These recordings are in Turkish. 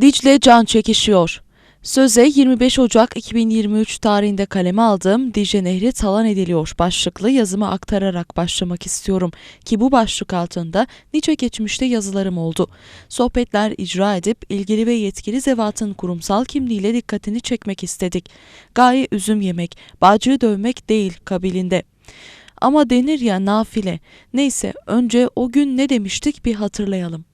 Dicle can çekişiyor. Söze 25 Ocak 2023 tarihinde kaleme aldığım Dicle Nehri talan ediliyor başlıklı yazımı aktararak başlamak istiyorum ki bu başlık altında nice geçmişte yazılarım oldu. Sohbetler icra edip ilgili ve yetkili zevatın kurumsal kimliğiyle dikkatini çekmek istedik. Gaye üzüm yemek, bağcığı dövmek değil kabilinde. Ama denir ya nafile. Neyse önce o gün ne demiştik bir hatırlayalım.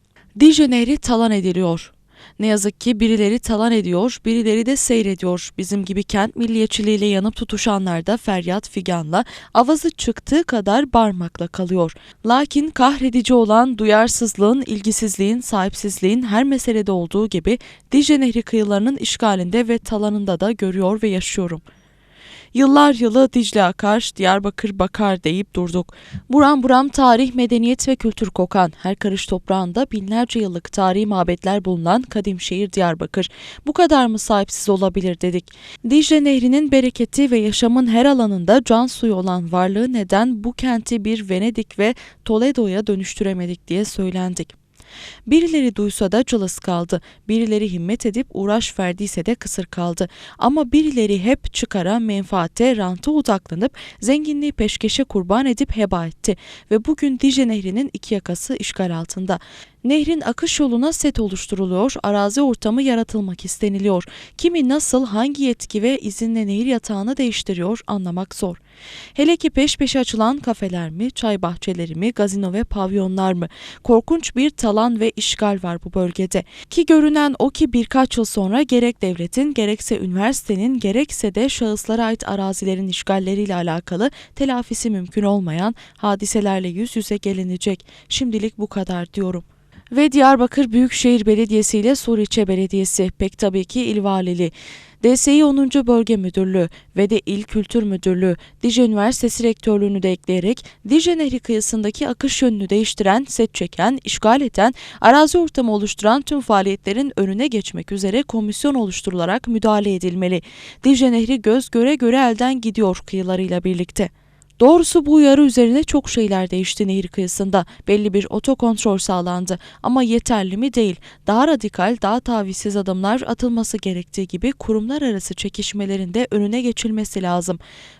Dicle Nehri talan ediliyor. Ne yazık ki birileri talan ediyor, birileri de seyrediyor. Bizim gibi kent milliyetçiliğiyle yanıp tutuşanlar da feryat figanla, avazı çıktığı kadar barmakla kalıyor. Lakin kahredici olan duyarsızlığın, ilgisizliğin, sahipsizliğin her meselede olduğu gibi Dicle Nehri kıyılarının işgalinde ve talanında da görüyor ve yaşıyorum. Yıllar yılı Dicle akar, Diyarbakır bakar deyip durduk. Buram buram tarih, medeniyet ve kültür kokan, her karış toprağında binlerce yıllık tarihi mabetler bulunan kadim şehir Diyarbakır. Bu kadar mı sahipsiz olabilir dedik. Dicle Nehri'nin bereketi ve yaşamın her alanında can suyu olan varlığı neden bu kenti bir Venedik ve Toledo'ya dönüştüremedik diye söylendik. Birileri duysa da cılız kaldı. Birileri himmet edip uğraş verdiyse de kısır kaldı. Ama birileri hep çıkara, menfaate, ranta odaklanıp zenginliği peşkeşe kurban edip heba etti. Ve bugün Dicle Nehri'nin iki yakası işgal altında. Nehrin akış yoluna set oluşturuluyor, arazi ortamı yaratılmak isteniliyor. Kimi nasıl, hangi yetki ve izinle nehir yatağını değiştiriyor anlamak zor. Hele ki peş peşe açılan kafeler mi, çay bahçeleri mi, gazino ve pavyonlar mı? Korkunç bir talan ve işgal var bu bölgede. Ki görünen o ki birkaç yıl sonra gerek devletin, gerekse üniversitenin, gerekse de şahıslara ait arazilerin işgalleriyle alakalı telafisi mümkün olmayan hadiselerle yüz yüze gelinecek. Şimdilik bu kadar diyorum ve Diyarbakır Büyükşehir Belediyesi ile Suriçe Belediyesi pek tabii ki İl Valili. DSİ 10. Bölge Müdürlüğü ve de İl Kültür Müdürlüğü, Dicle Üniversitesi Rektörlüğünü de ekleyerek Dicle Nehri kıyısındaki akış yönünü değiştiren, set çeken, işgal eden, arazi ortamı oluşturan tüm faaliyetlerin önüne geçmek üzere komisyon oluşturularak müdahale edilmeli. Dicle Nehri göz göre göre elden gidiyor kıyılarıyla birlikte. Doğrusu bu uyarı üzerine çok şeyler değişti nehir kıyısında. Belli bir otokontrol sağlandı ama yeterli mi değil. Daha radikal, daha tavizsiz adımlar atılması gerektiği gibi kurumlar arası çekişmelerinde önüne geçilmesi lazım.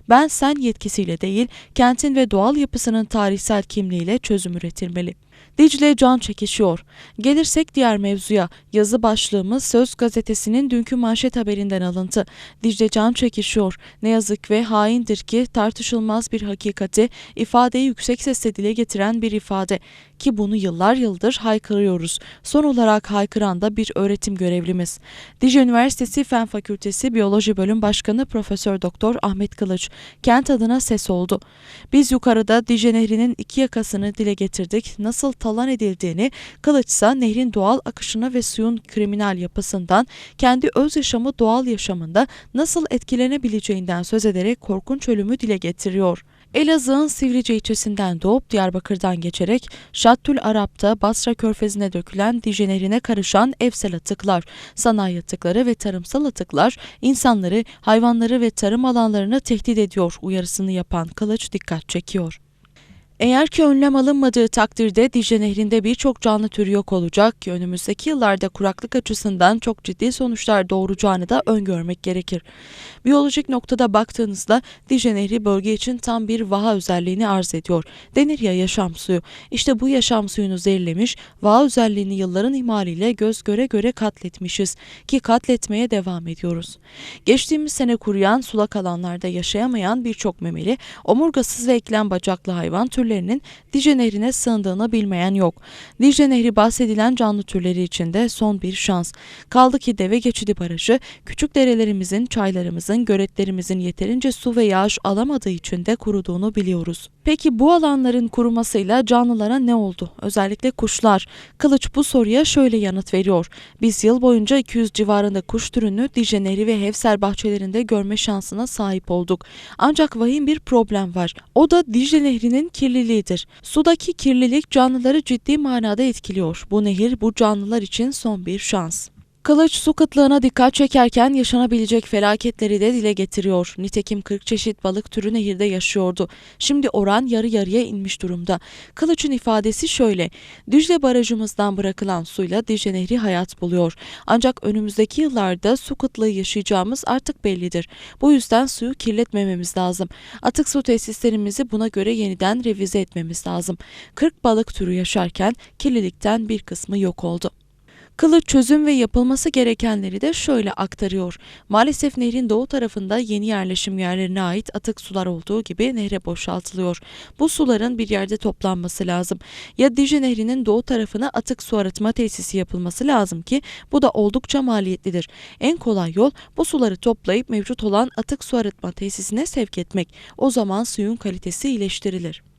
Ben sen yetkisiyle değil, kentin ve doğal yapısının tarihsel kimliğiyle çözüm üretilmeli. Dicle can çekişiyor. Gelirsek diğer mevzuya. Yazı başlığımız Söz gazetesinin dünkü manşet haberinden alıntı. Dicle can çekişiyor. Ne yazık ve haindir ki tartışılmaz bir hakikati ifadeyi yüksek sesle dile getiren bir ifade ki bunu yıllar yıldır haykırıyoruz. Son olarak haykıran da bir öğretim görevlimiz. Dicle Üniversitesi Fen Fakültesi Biyoloji Bölüm Başkanı Profesör Doktor Ahmet Kılıç kent adına ses oldu. Biz yukarıda Dicle Nehri'nin iki yakasını dile getirdik. Nasıl talan edildiğini, Kılıç ise nehrin doğal akışına ve suyun kriminal yapısından, kendi öz yaşamı doğal yaşamında nasıl etkilenebileceğinden söz ederek korkunç ölümü dile getiriyor. Elazığ'ın Sivrice ilçesinden doğup Diyarbakır'dan geçerek Şattül Arap'ta Basra Körfezi'ne dökülen Dicle Nehri'ne karışan evsel atıklar, sanayi atıkları ve tarımsal atıklar insanları, hayvanları ve tarım alanlarını tehdit ediyor uyarısını yapan Kılıç dikkat çekiyor. Eğer ki önlem alınmadığı takdirde Dicle Nehri'nde birçok canlı türü yok olacak ki önümüzdeki yıllarda kuraklık açısından çok ciddi sonuçlar doğuracağını da öngörmek gerekir. Biyolojik noktada baktığınızda Dicle Nehri bölge için tam bir vaha özelliğini arz ediyor. Denir ya yaşam suyu. İşte bu yaşam suyunu zehirlemiş, vaha özelliğini yılların ihmaliyle göz göre göre katletmişiz ki katletmeye devam ediyoruz. Geçtiğimiz sene kuruyan sulak alanlarda yaşayamayan birçok memeli, omurgasız ve eklem bacaklı hayvan türleri türlerinin Dicle Nehri'ne sığındığını bilmeyen yok. Dicle Nehri bahsedilen canlı türleri için de son bir şans. Kaldı ki Deve Geçidi Barajı küçük derelerimizin, çaylarımızın, göletlerimizin yeterince su ve yağış alamadığı için de kuruduğunu biliyoruz. Peki bu alanların kurumasıyla canlılara ne oldu? Özellikle kuşlar. Kılıç bu soruya şöyle yanıt veriyor. Biz yıl boyunca 200 civarında kuş türünü Dicle Nehri ve Hevser bahçelerinde görme şansına sahip olduk. Ancak vahim bir problem var. O da Dicle Nehri'nin kirliliğidir. Sudaki kirlilik canlıları ciddi manada etkiliyor. Bu nehir bu canlılar için son bir şans. Kılıç su kıtlığına dikkat çekerken yaşanabilecek felaketleri de dile getiriyor. Nitekim 40 çeşit balık türü nehirde yaşıyordu. Şimdi oran yarı yarıya inmiş durumda. Kılıç'ın ifadesi şöyle. Dicle barajımızdan bırakılan suyla Dicle Nehri hayat buluyor. Ancak önümüzdeki yıllarda su kıtlığı yaşayacağımız artık bellidir. Bu yüzden suyu kirletmememiz lazım. Atık su tesislerimizi buna göre yeniden revize etmemiz lazım. 40 balık türü yaşarken kirlilikten bir kısmı yok oldu. Kılıç çözüm ve yapılması gerekenleri de şöyle aktarıyor. Maalesef nehrin doğu tarafında yeni yerleşim yerlerine ait atık sular olduğu gibi nehre boşaltılıyor. Bu suların bir yerde toplanması lazım. Ya Dicle Nehri'nin doğu tarafına atık su arıtma tesisi yapılması lazım ki bu da oldukça maliyetlidir. En kolay yol bu suları toplayıp mevcut olan atık su arıtma tesisine sevk etmek. O zaman suyun kalitesi iyileştirilir.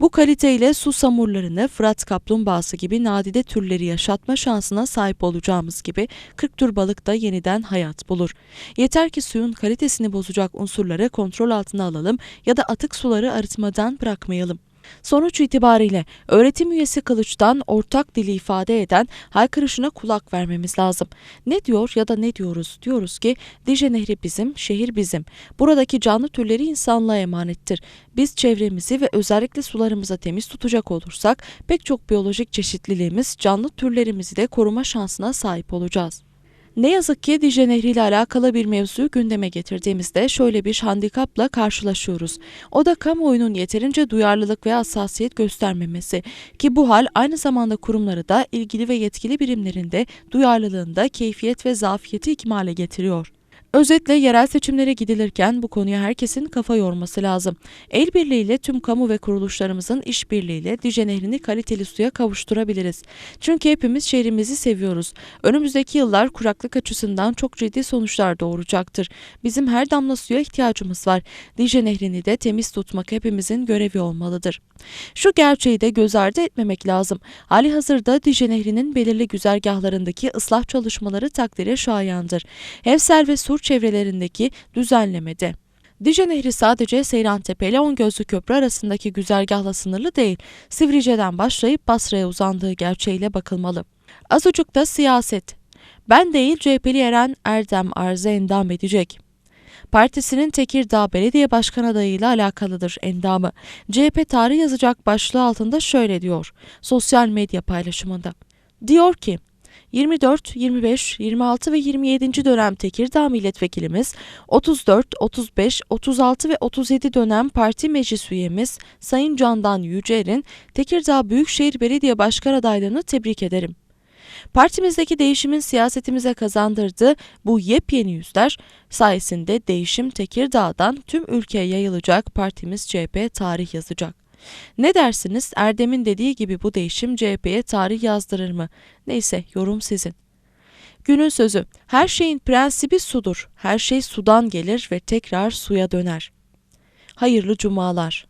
Bu kaliteyle su samurlarını Fırat kaplumbağası gibi nadide türleri yaşatma şansına sahip olacağımız gibi 40 tür balık da yeniden hayat bulur. Yeter ki suyun kalitesini bozacak unsurları kontrol altına alalım ya da atık suları arıtmadan bırakmayalım. Sonuç itibariyle öğretim üyesi Kılıç'tan ortak dili ifade eden haykırışına kulak vermemiz lazım. Ne diyor ya da ne diyoruz? Diyoruz ki Dicle Nehri bizim, şehir bizim. Buradaki canlı türleri insanlığa emanettir. Biz çevremizi ve özellikle sularımızı temiz tutacak olursak pek çok biyolojik çeşitliliğimiz, canlı türlerimizi de koruma şansına sahip olacağız. Ne yazık ki Dicle Nehri ile alakalı bir mevzuyu gündeme getirdiğimizde şöyle bir handikapla karşılaşıyoruz. O da kamuoyunun yeterince duyarlılık ve hassasiyet göstermemesi ki bu hal aynı zamanda kurumları da ilgili ve yetkili birimlerinde duyarlılığında keyfiyet ve zafiyeti ikmale getiriyor. Özetle yerel seçimlere gidilirken bu konuya herkesin kafa yorması lazım. El birliğiyle tüm kamu ve kuruluşlarımızın işbirliğiyle Dicle Nehri'ni kaliteli suya kavuşturabiliriz. Çünkü hepimiz şehrimizi seviyoruz. Önümüzdeki yıllar kuraklık açısından çok ciddi sonuçlar doğuracaktır. Bizim her damla suya ihtiyacımız var. Dicle Nehri'ni de temiz tutmak hepimizin görevi olmalıdır. Şu gerçeği de göz ardı etmemek lazım. Hali hazırda Dicle Nehri'nin belirli güzergahlarındaki ıslah çalışmaları takdire şayandır. Hevsel ve Sur çevrelerindeki düzenlemede. Dicle Nehri sadece Seyrantepe ile Ongözlü Köprü arasındaki güzergahla sınırlı değil, Sivrice'den başlayıp Basra'ya uzandığı gerçeğiyle bakılmalı. Azıcık da siyaset. Ben değil CHP'li Eren Erdem arıza endam edecek. Partisinin Tekirdağ Belediye Başkan adayıyla alakalıdır endamı. CHP tarih yazacak başlığı altında şöyle diyor sosyal medya paylaşımında. Diyor ki 24, 25, 26 ve 27. dönem Tekirdağ milletvekilimiz, 34, 35, 36 ve 37 dönem parti meclis üyemiz Sayın Candan Yüceer'in Tekirdağ Büyükşehir Belediye Başkan adaylarını tebrik ederim. Partimizdeki değişimin siyasetimize kazandırdığı bu yepyeni yüzler sayesinde değişim Tekirdağ'dan tüm ülkeye yayılacak partimiz CHP tarih yazacak. Ne dersiniz Erdem'in dediği gibi bu değişim CHP'ye tarih yazdırır mı? Neyse yorum sizin. Günün sözü her şeyin prensibi sudur. Her şey sudan gelir ve tekrar suya döner. Hayırlı cumalar.